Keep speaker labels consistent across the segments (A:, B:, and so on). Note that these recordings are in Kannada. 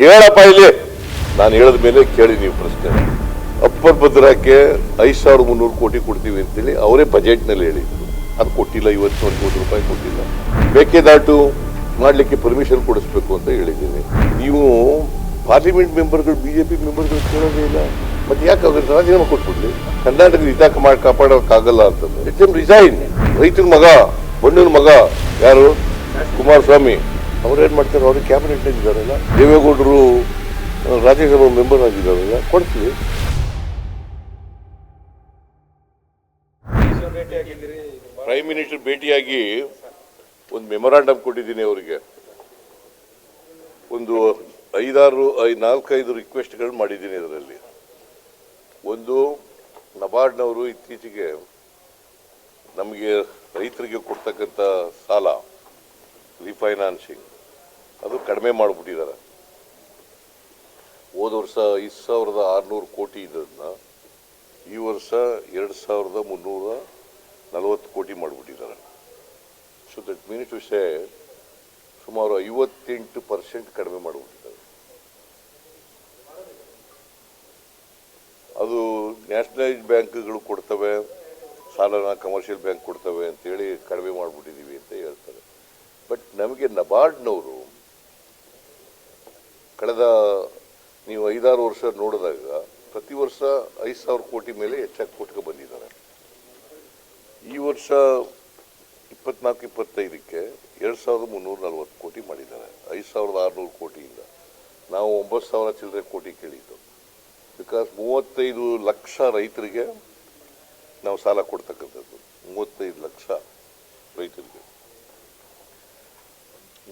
A: ಕೇಳಪ್ಪ ಇಲ್ಲಿ. ನಾನು ಹೇಳಿದ ಮೇಲೆ ಕೇಳಿ ನೀವು ಪ್ರಶ್ನೆ. ಅಪ್ಪರ್ ಭದ್ರಕ್ಕೆ ಐದು ಸಾವಿರದ ಮುನ್ನೂರು ಕೋಟಿ ಕೊಡ್ತೀವಿ ಅಂತೇಳಿ ಅವರೇ ಬಜೆಟ್ನಲ್ಲಿ ಹೇಳಿದ್ರು. ಅದು ಕೊಟ್ಟಿಲ್ಲ, ಇವತ್ತು ಒಂದು ಕೋಟಿ ರೂಪಾಯಿ ಕೊಟ್ಟಿಲ್ಲ. ಮೇಕೆದಾಟು ಮಾಡಲಿಕ್ಕೆ ಪರ್ಮಿಷನ್ ಕೊಡಿಸ್ಬೇಕು ಅಂತ ಹೇಳಿದ್ದೀನಿ. ನೀವು ಪಾರ್ಲಿಮೆಂಟ್ ಮೆಂಬರ್ಗಳು ಬಿಜೆಪಿ ಮೆಂಬರ್ಗಳು ಕೇಳೋದೇ ಇಲ್ಲ. ಮತ್ತೆ ಯಾಕೆ ಅವ್ರಿಗೆ ರಾಜೀನಾಮೆ ಕೊಟ್ಬಿಡ್ಲಿ? ಕರ್ನಾಟಕದ ಹಿತಾಕ ಮಾಡಿ ಕಾಪಾಡೋಕ್ಕಾಗಲ್ಲ ಅಂತಂದ್ರೆ. ಎಂ ರಿಸೈನ್ ರೈತನ ಮಗ ಬಣ್ಣನ ಮಗ, ಯಾರು? ಕುಮಾರಸ್ವಾಮಿ. ಅವ್ರೇನ್ ಮಾಡ್ತಾರೆ? ಅವ್ರಿಗೆ ಕ್ಯಾಬಿನೆಟ್ ಇದ್ದಾರಲ್ಲ ದೇವೇಗೌಡರು ರಾಜ್ಯಸಭಾ ಮೆಂಬರ್ ಆಗಿದ್ದಾರಲ್ಲ, ಕೊಡ್ತೀವಿ. ಪ್ರೈಮ್ ಮಿನಿಸ್ಟರ್ ಭೇಟಿಯಾಗಿ ಒಂದು ಮೆಮೊರಾಂಡಮ್ ಕೊಟ್ಟಿದ್ದೀನಿ ಅವರಿಗೆ. ಒಂದು ಐದಾರು, ಐ, ನಾಲ್ಕೈದು ರಿಕ್ವೆಸ್ಟ್ಗಳು ಮಾಡಿದ್ದೀನಿ ಇದರಲ್ಲಿ. ಒಂದು, ನಬಾರ್ಡ್ನವರು ಇತ್ತೀಚೆಗೆ ನಮಗೆ ರೈತರಿಗೆ ಕೊಡ್ತಕ್ಕಂಥ ಸಾಲ, ರಿಫೈನಾನ್ಸಿಂಗ್. ಅದು ಕಡಿಮೆ ಮಾಡಿಬಿಟ್ಟಿದ್ದಾರೆ. ಹೋದ ವರ್ಷ ಐದು ಸಾವಿರದ ಆರುನೂರು ಕೋಟಿ ಇದ್ದದನ್ನ ಈ ವರ್ಷ ಎರಡು ಸಾವಿರದ ಮುನ್ನೂರ ನಲವತ್ತು ಕೋಟಿ ಮಾಡಿಬಿಟ್ಟಿದ್ದಾರೆ. So that means to say ಸುಮಾರು ಐವತ್ತೆಂಟು ಪರ್ಸೆಂಟ್ ಕಡಿಮೆ ಮಾಡಿಬಿಟ್ಟಿದ್ದಾರೆ. ಅದು ನ್ಯಾಷನಲೈಸ್ ಬ್ಯಾಂಕ್ಗಳು ಕೊಡ್ತವೆ, ಸಾಲನ ಕಮರ್ಷಿಯಲ್ ಬ್ಯಾಂಕ್ ಕೊಡ್ತವೆ ಅಂತೇಳಿ ಕಡಿಮೆ ಮಾಡಿಬಿಟ್ಟಿದ್ದೀವಿ ಅಂತ ಹೇಳ್ತಾರೆ. ಬಟ್ ನಮಗೆ ನಬಾರ್ಡ್ನವರು ಕಳೆದ ನೀವು ಐದಾರು ವರ್ಷ ನೋಡಿದಾಗ ಪ್ರತಿ ವರ್ಷ ಐದು ಸಾವಿರ ಕೋಟಿ ಮೇಲೆ ಹೆಚ್ಚಾಗಿ ಕೊಟ್ಕೊ ಬಂದಿದ್ದಾರೆ. ಈ ವರ್ಷ ಇಪ್ಪತ್ನಾಲ್ಕು, ಇಪ್ಪತ್ತೈದಕ್ಕೆ ಎರಡು ಸಾವಿರದ ಮುನ್ನೂರ ನಲ್ವತ್ತು ಕೋಟಿ ಮಾಡಿದ್ದಾರೆ. ಐದು ಸಾವಿರದ ಆರುನೂರು ಕೋಟಿಯಿಂದ. ನಾವು ಒಂಬತ್ತು ಸಾವಿರ ಚಿಲ್ಲರೆ ಕೋಟಿ ಕೇಳಿದ್ದು. ಬಿಕಾಸ್ ಮೂವತ್ತೈದು ಲಕ್ಷ ರೈತರಿಗೆ ನಾವು ಸಾಲ ಕೊಡ್ತಕ್ಕಂಥದ್ದು. ಮೂವತ್ತೈದು ಲಕ್ಷ ರೈತರಿಗೆ.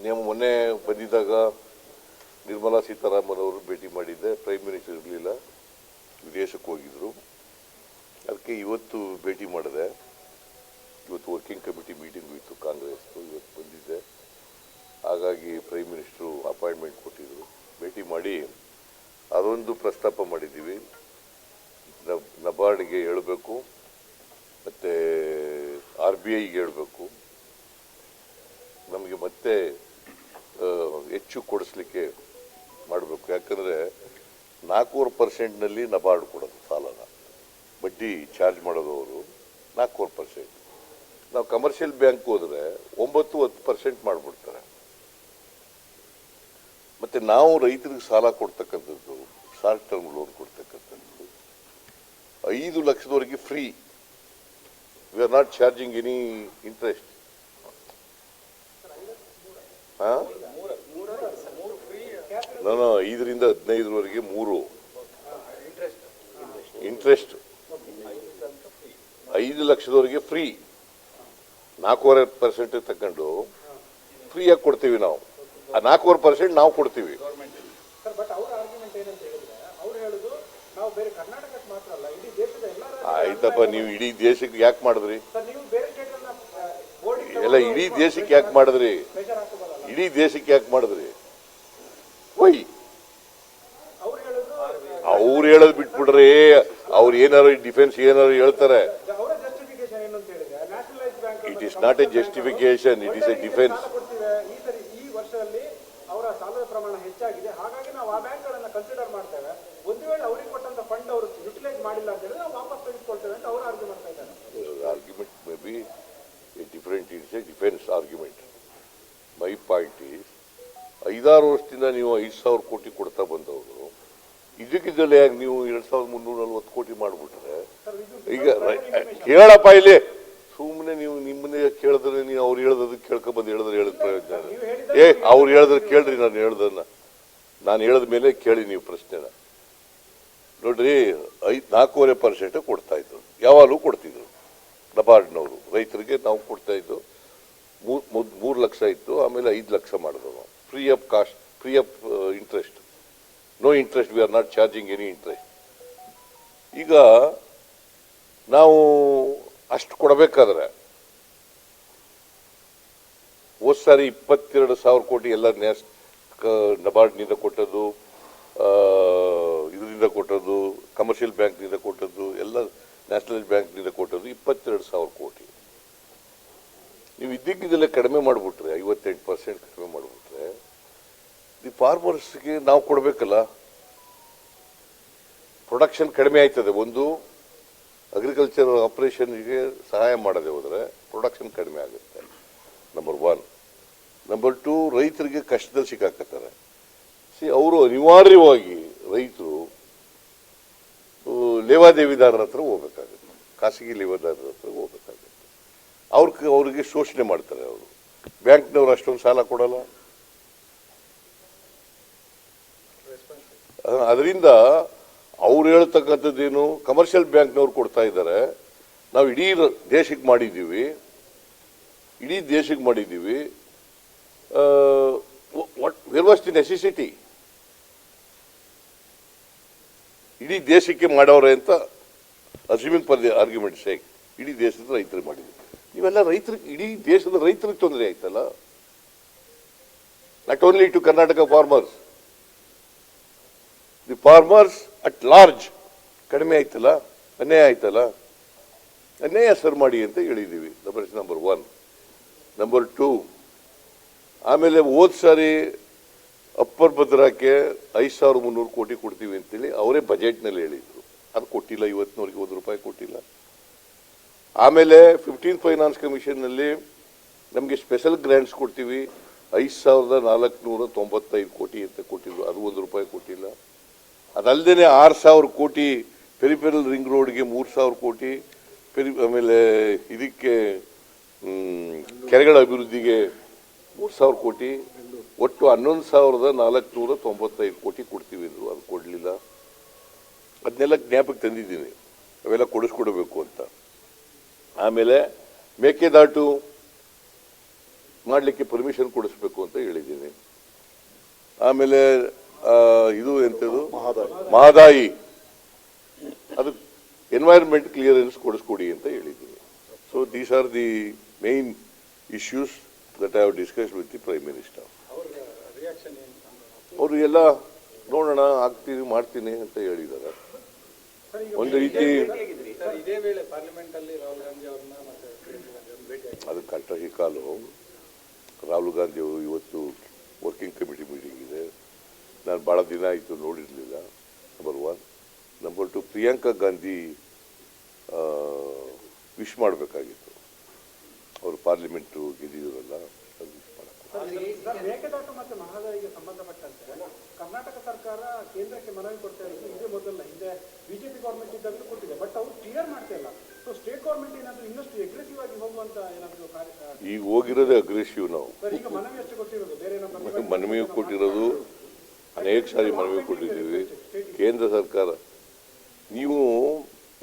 A: ನಿಮ್ಮ ಮೊನ್ನೆ ಬಂದಿದ್ದಾಗ ನಿರ್ಮಲಾ ಸೀತಾರಾಮನ್ ಅವರು ಭೇಟಿ ಮಾಡಿದ್ದೆ. ಪ್ರೈಮ್ ಮಿನಿಸ್ಟರ್ ಇರಲಿಲ್ಲ. ವಿದೇಶಕ್ಕೆ ಹೋಗಿದ್ರು. ಅದಕ್ಕೆ ಇವತ್ತು ಭೇಟಿ ಮಾಡಿದೆ. ಇವತ್ತು ವರ್ಕಿಂಗ್ ಕಮಿಟಿ ಮೀಟಿಂಗ್ ಇತ್ತು ಕಾಂಗ್ರೆಸ್ ಇವತ್ತು ಬಂದಿದ್ದೆ. ಹಾಗಾಗಿ ಪ್ರೈಮ್ ಮಿನಿಸ್ಟ್ರು ಅಪಾಯಿಂಟ್ಮೆಂಟ್ ಕೊಟ್ಟಿದ್ರು. ಭೇಟಿ ಮಾಡಿ ಅದೊಂದು ಪ್ರಸ್ತಾಪ ಮಾಡಿದ್ದೀವಿ. ನಬ್- ನಬಾರ್ಡ್ಗೆ ಹೇಳಬೇಕು. ಮತ್ತು ಆರ್ ಬಿ ಐಗೆ ಹೇಳಬೇಕು. ನಮಗೆ ಮತ್ತೆ ಹೆಚ್ಚು ಕೊಡಿಸ್ಲಿಕ್ಕೆ ಮಾಡಬೇಕು. ಯಾಕಂದರೆ ನಾಲ್ಕೂವರೆ ಪರ್ಸೆಂಟ್ನಲ್ಲಿ ನಬಾರ್ಡ್ ಕೊಡೋದು ಸಾಲನ. ಬಡ್ಡಿ ಚಾರ್ಜ್ ಮಾಡೋದು ಅವರು ನಾಲ್ಕೂವರೆ ಪರ್ಸೆಂಟ್. ನಾವು ಕಮರ್ಷಿಯಲ್ ಬ್ಯಾಂಕ್ ಹೋದರೆ ಒಂಬತ್ತು ಹತ್ತು ಪರ್ಸೆಂಟ್ ಮಾಡಿಬಿಡ್ತಾರೆ. ಮತ್ತು ನಾವು ರೈತರಿಗೆ ಸಾಲ ಕೊಡ್ತಕ್ಕಂಥದ್ದು ಶಾರ್ಟ್ ಟರ್ಮ್ ಲೋನ್ ಕೊಡ್ತಕ್ಕಂಥದ್ದು ಐದು ಲಕ್ಷದವರೆಗೆ free. We are not charging any interest ಹಾಂ? ನಾನು ಐದರಿಂದ ಹದಿನೈದರವರೆಗೆ ಮೂರು. ಇಂಟ್ರೆಸ್ಟ್ ಐದು ಲಕ್ಷದವರೆಗೆ ಫ್ರೀ ನಾಲ್ಕೂವರೆ ಪರ್ಸೆಂಟ್ ತಗೊಂಡು ಫ್ರೀಯಾಗಿ ಕೊಡ್ತೀವಿ ನಾವು. ಆ ನಾಲ್ಕೂವರೆ ಪರ್ಸೆಂಟ್ ನಾವು ಕೊಡ್ತೀವಿ. ಆಯ್ತಪ್ಪ ನೀವು ಇಡೀ ದೇಶಕ್ಕೆ ಯಾಕೆ ಮಾಡಿದ್ರಿ? ಎಲ್ಲ ಇಡೀ ದೇಶಕ್ಕೆ ಯಾಕೆ ಮಾಡಿದ್ರಿ? ಇಡೀ ದೇಶಕ್ಕೆ ಯಾಕೆ ಮಾಡಿದ್ರಿ ವೈ
B: ಅವ್ರು ಹೇಳುದು
A: ಅವ್ರು ಹೇಳೋದು ಬಿಟ್ಬಿಡ್ರಿ. ಅವ್ರು ಏನಾರು ಡಿಫೆನ್ಸ್ ಏನಾರು ಹೇಳ್ತಾರೆ. It is not a justification it is a defence argument maybe a different it's a defence argument my point is ಐದಾರು ವರ್ಷದಿಂದ ನೀವು ಐದು ಸಾವಿರ ಕೋಟಿ ಕೊಡ್ತಾ ಬಂದವರು ಇದಕ್ಕಿದ್ದಲ್ಲೇ ಯಾಕೆ ನೀವು ಎರಡು ಸಾವಿರದ ಮುನ್ನೂರ ನಲ್ವತ್ತು ಕೋಟಿ ಮಾಡಿಬಿಟ್ರೆ ಈಗ ಕೇಳಪ್ಪ ಇಲ್ಲಿ. ಸುಮ್ಮನೆ ನೀವು ನಿಮ್ಮನೆ ಕೇಳಿದ್ರೆ ನೀವು ಅವ್ರು ಹೇಳೋದು ಕೇಳ್ಕೊಬಂದು ಹೇಳಿದ್ರೆ ಹೇಳಿದ ಪ್ರಯೋಜನ. ಏ ಅವ್ರು ಹೇಳಿದ್ರೆ ಕೇಳ್ರಿ ನಾನು ಹೇಳ್ದನ್ನ. ನಾನು ಹೇಳಿದ ಮೇಲೆ ಕೇಳಿ ನೀವು ಪ್ರಶ್ನೆನ. ನೋಡ್ರಿ ಐದು ನಾಲ್ಕೂವರೆ ಪರ್ಸೆಂಟ್ ಕೊಡ್ತಾ ಇದ್ರು. ಯಾವಾಗಲೂ ಕೊಡ್ತಿದ್ರು. ನಬಾರ್ಡ್ನವರು ರೈತರಿಗೆ ನಾವು ಕೊಡ್ತಾ ಇದ್ದು ಮೂರು ಮೂರು ಲಕ್ಷ ಇತ್ತು ಆಮೇಲೆ ಐದು ಲಕ್ಷ ಮಾಡಿದ್ರು free of cost free of interest no interest we are not charging any interest ಈಗ ನಾವು ಅಷ್ಟು ಕೊಡಬೇಕಾದ್ರೆ ಹೋದ್ ಸಾರಿ ಇಪ್ಪತ್ತೆರಡು ಸಾವಿರ ಕೋಟಿ ಎಲ್ಲ ನ್ಯಾಸ್ ನಬಾರ್ಡ್ನಿಂದ ಕೊಟ್ಟದ್ದು ಇದರಿಂದ ಕೊಟ್ಟದ್ದು ಕಮರ್ಷಿಯಲ್ ಬ್ಯಾಂಕ್ನಿಂದ ಕೊಟ್ಟದ್ದು, ಎಲ್ಲ ನ್ಯಾಷನಲ್ ಬ್ಯಾಂಕ್ನಿಂದ ಕೊಟ್ಟದ್ದು ಇಪ್ಪತ್ತೆರಡು ಸಾವಿರ ಕೋಟಿ. ನೀವು ಇದ್ದಕ್ಕಿದ್ದಲ್ಲೇ ಕಡಿಮೆ ಮಾಡಿಬಿಟ್ರೆ, ಐವತ್ತೆಂಟು ಪರ್ಸೆಂಟ್ ಕಡಿಮೆ ಮಾಡಿಬಿಟ್ರೆ ದಿ ಫಾರ್ಮರ್ಸ್ಗೆ ನಾವು ಕೊಡಬೇಕಲ್ಲ? ಪ್ರೊಡಕ್ಷನ್ ಕಡಿಮೆ ಆಯ್ತದೆ. ಒಂದು ಅಗ್ರಿಕಲ್ಚರ್ ಆಪರೇಷನ್ಗೆ ಸಹಾಯ ಮಾಡದೆ ಹೋದರೆ ಪ್ರೊಡಕ್ಷನ್ ಕಡಿಮೆ ಆಗುತ್ತೆ. ನಂಬರ್ ಒನ್ ನಂಬರ್ ಟು ರೈತರಿಗೆ ಕಷ್ಟದಲ್ಲಿ ಸಿಕ್ಕಾಕತ್ತಾರೆ. ಸಿ ಅವರು ಅನಿವಾರ್ಯವಾಗಿ ರೈತರು ಲೇವಾದೇವಿದಾರರ ಹತ್ರ ಹೋಗ್ಬೇಕಾಗುತ್ತೆ. ಖಾಸಗಿ ಲೇವಾದಾರರ ಹತ್ರ ಹೋಗ್ಬೇಕಾಗುತ್ತೆ. ಅವ್ರಿಗೆ ಅವರಿಗೆ ಶೋಷಣೆ ಮಾಡ್ತಾರೆ ಅವರು. ಬ್ಯಾಂಕ್ನವ್ರು ಅಷ್ಟೊಂದು ಸಾಲ ಕೊಡಲ್ಲ. ಅದರಿಂದ ಅವ್ರು ಹೇಳ್ತಕ್ಕಂಥದ್ದೇನು ಕಮರ್ಷಿಯಲ್ ಬ್ಯಾಂಕ್ನವ್ರು ಕೊಡ್ತಾ ಇದ್ದಾರೆ. ನಾವು ಇಡೀ ದೇಶಕ್ಕೆ ಮಾಡಿದ್ದೀವಿ. ಇಡೀ ದೇಶಕ್ಕೆ ಮಾಡಿದ್ದೀವಿ. ವೆರ್ ವಾಸ್ ದಿ ನೆಸೆಸಿಟಿ ಇಡೀ ದೇಶಕ್ಕೆ ಮಾಡೋರೆ ಅಂತ ಅಸ್ಯೂಮಿಂಗ್ ಫಾರ್ ಆರ್ಗ್ಯುಮೆಂಟ್ ಸೇಕ್ ಇಡೀ ದೇಶದ ರೈತರಿಗೆ ಮಾಡಿದ್ವಿ ನೀವೆಲ್ಲ ರೈತರಿಗೆ ಇಡೀ ದೇಶದ ರೈತರಿಗೆ ತೊಂದರೆ ಆಯ್ತಲ್ಲ? Not only to Karnataka farmers the farmers at large ಕಡಿಮೆ ಆಯ್ತಲ್ಲ, ಅನ್ಯಾಯ ಆಯ್ತಲ್ಲ, ಅನ್ಯಾಯ ಸರ್ ಮಾಡಿ ಅಂತ ಹೇಳಿದ್ದೀವಿ number number one number two ಆಮೇಲೆ ಹೋದ್ ಸಾರಿ ಅಪ್ಪರ್ ಭದ್ರಾಕ್ಕೆ ಐದು ಸಾವಿರ ಮುನ್ನೂರು ಕೋಟಿ ಕೊಡ್ತೀವಿ ಅಂತೇಳಿ ಅವರೇ ಬಜೆಟ್ನಲ್ಲಿ ಹೇಳಿದ್ರು. ಅದು ಕೊಟ್ಟಿಲ್ಲ, ಇವತ್ತಿನವರೆಗೆ ಒಂದು ರೂಪಾಯಿ ಕೊಟ್ಟಿಲ್ಲ. ಆಮೇಲೆ ಫಿಫ್ಟೀನ್ ಫೈನಾನ್ಸ್ ಕಮಿಷನ್ನಲ್ಲಿ ನಮಗೆ ಸ್ಪೆಷಲ್ ಗ್ರ್ಯಾಂಟ್ಸ್ ಕೊಡ್ತೀವಿ, ಐದು ಸಾವಿರದ ನಾಲ್ಕುನೂರ ತೊಂಬತ್ತೈದು ಕೋಟಿ ಅಂತ ಕೊಟ್ಟಿದ್ರು, ಅದು ಒಂದು ರೂಪಾಯಿ ಕೊಟ್ಟಿಲ್ಲ. ಅದಲ್ಲದೆ ಆರು ಸಾವಿರ ಕೋಟಿ ಪೆರಿಫೆರಲ್ ರಿಂಗ್ ರೋಡ್ಗೆ ಮೂರು ಸಾವಿರ ಕೋಟಿ ಪೆರಿ, ಆಮೇಲೆ ಇದಕ್ಕೆ ಕೆರೆಗಳ ಅಭಿವೃದ್ಧಿಗೆ ಮೂರು ಸಾವಿರ ಕೋಟಿ, ಒಟ್ಟು ಹನ್ನೊಂದು ಸಾವಿರದ ನಾಲ್ಕುನೂರ ತೊಂಬತ್ತೈದು ಕೋಟಿ ಕೊಡ್ತೀವಿ ಅಂದರು. ಅದು ಕೊಡಲಿಲ್ಲ. ಅದನ್ನೆಲ್ಲ ಜ್ಞಾಪಕ್ಕೆ ತಂದಿದ್ದೀನಿ. ಅವೆಲ್ಲ ಕೊಡಿಸ್ಕೊಡ್ಬೇಕು ಅಂತ. ಆಮೇಲೆ ಮೇಕೆದಾಟು ಮಾಡಲಿಕ್ಕೆ ಪರ್ಮಿಷನ್ ಕೊಡಿಸ್ಬೇಕು ಅಂತ ಹೇಳಿದ್ದೀನಿ. ಆಮೇಲೆ ಇದು ಎಂಥದ್ದು ಮಹದಾಯಿ. ಅದು ಎನ್ವೈರನ್ಮೆಂಟ್ ಕ್ಲಿಯರೆನ್ಸ್ ಕೊಡಿಸ್ಕೊಡಿ ಅಂತ ಹೇಳಿದ್ದೀನಿ. So these are the main issues that I have discuss with the prime minister
B: ಅವ್ರ
A: ಎಲ್ಲ ನೋಡೋಣ ಆಗ್ತೀನಿ ಮಾಡ್ತೀನಿ ಅಂತ ಹೇಳಿದ್ದಾರೆ. ಒಂದು ರೀತಿ ಅದು ಕಟ್ಟಿ ಕಾಲು. ರಾಹುಲ್ ಗಾಂಧಿ ಅವರು ಇವತ್ತು ವರ್ಕಿಂಗ್ ಕಮಿಟಿ ಮೀಟಿಂಗ್ ಇದೆ. ನಾನು ಭಾಳ ದಿನ ಆಯಿತು ನೋಡಿರಲಿಲ್ಲ number one number two Priyanka Gandhi wish ಮಾಡಬೇಕಾಗಿತ್ತು. ಅವರು ಪಾರ್ಲಿಮೆಂಟು ಗೆದ್ದಿದ್ರಲ್ಲ ಅದು ವಿಶ್
B: ಮಹದಾಯಿಗೆ ಸಂಬಂಧಪಟ್ಟಂತೆ ಕರ್ನಾಟಕ ಸರ್ಕಾರ ಕೇಂದ್ರಕ್ಕೆ ಮನವಿ ಕೊಡ್ತಾ ಇರೋದು ಇದೇ ಮೊದಲ ಹಿಂದೆ ಬಿಜೆಪಿ ಗೌರ್ಮೆಂಟ್ ಇದ್ದಾಗಲೂ ಕೊಟ್ಟಿದೆ. ಬಟ್ ಅವ್ರು ಕ್ಲಿಯರ್ ಮಾಡ್ತಾ ಇಲ್ಲ. ಸೊ ಸ್ಟೇಟ್ ಗೌರ್ಮೆಂಟ್ ಏನಾದ್ರು ಇನ್ನಷ್ಟು ಅಗ್ರೆಸಿವ್ ಆಗಿ ಹೋಗುವಂತ ಏನಾದ್ರು
A: ಈಗ ಹೋಗಿರೋದೇ ಅಗ್ರೆಸಿವ್ ನಾವು.
B: ಈಗ ಮನವಿ ಅಷ್ಟು ಕೊಟ್ಟಿರೋದು? ಬೇರೆ
A: ಮನವಿ ಕೊಟ್ಟಿರೋದು ಅನೇಕ ಸಾರಿ ಮನವಿ ಕೊಟ್ಟಿದ್ದೀವಿ. ಕೇಂದ್ರ ಸರ್ಕಾರ. ನೀವು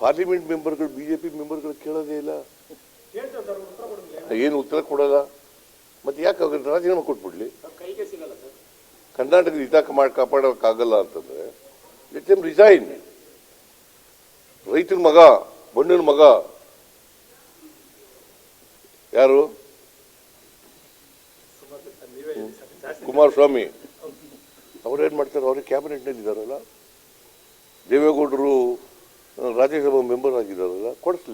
A: ಪಾರ್ಲಿಮೆಂಟ್ ಮೆಂಬರ್ಗಳು ಬಿ ಜೆ ಪಿ ಮೆಂಬರ್ಗಳು ಕೇಳೋದೇ ಇಲ್ಲ. ಏನು ಉತ್ತರ ಕೊಡಲ್ಲ. ಮತ್ತೆ ಯಾಕೆ ರಾಜೀನಾಮೆ ಕೊಟ್ಬಿಡ್ಲಿ? ಕರ್ನಾಟಕದ ಹಿತ ಮಾಡಿ ಕಾಪಾಡೋಕ್ಕಾಗಲ್ಲ ಅಂತಂದ್ರೆ ಲೆಟ್ ಎಂ ರಿಸೈನ್ ರೈತನ ಮಗ, ಬಣ್ಣನ ಮಗ. ಯಾರು? ಕುಮಾರಸ್ವಾಮಿ. ಅವ್ರೇನ್ ಮಾಡ್ತಾರೆ? ಅವ್ರಿಗೆ ಕ್ಯಾಬಿನೆಟ್ನಲ್ಲಿ ಇದ್ದಾರಲ್ಲ ದೇವೇಗೌಡರು ರಾಜ್ಯಸಭಾ ಮೆಂಬರ್ ಆಗಿದ್ದಾರಲ್ಲ ಕೊಡಿಸ್ಲಿ.